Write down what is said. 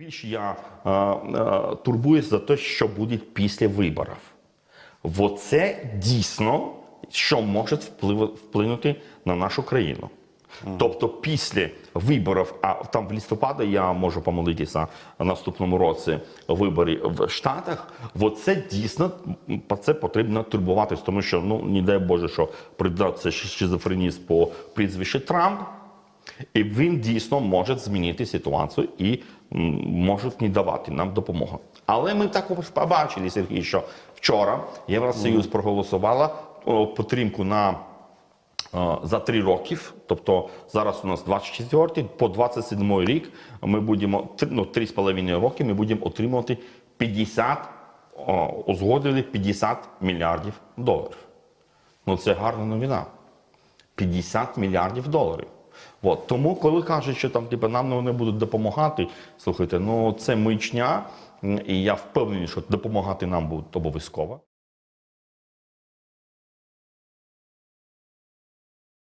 Більше я е, е, турбуюсь за те, що буде після виборів. Бо це дійсно, що може вплив- вплинути на нашу країну. Тобто після виборів, а там в листопаді я можу помолитися в наступному році вибори в Штатах, бо це дійсно м, про це потрібно турбуватись, тому що ну не дай Боже, що прийде це шизофреніст по прізвищу Трамп. І він дійсно може змінити ситуацію і м, може не давати нам допомогу. Але ми також побачили, Сергій, що вчора Євросоюз проголосувала підтримку на е, за три років. Тобто зараз у нас 24 по 27 рік ми будемо ну, 3,5 роки ми будемо отримувати 50, о, узгодили 50 мільярдів доларів. Ну це гарна новина. 50 мільярдів доларів. От. Тому, коли кажуть, що там типу, нам вони будуть допомагати, слухайте, ну це мичня, і я впевнений, що допомагати нам будуть обов'язково.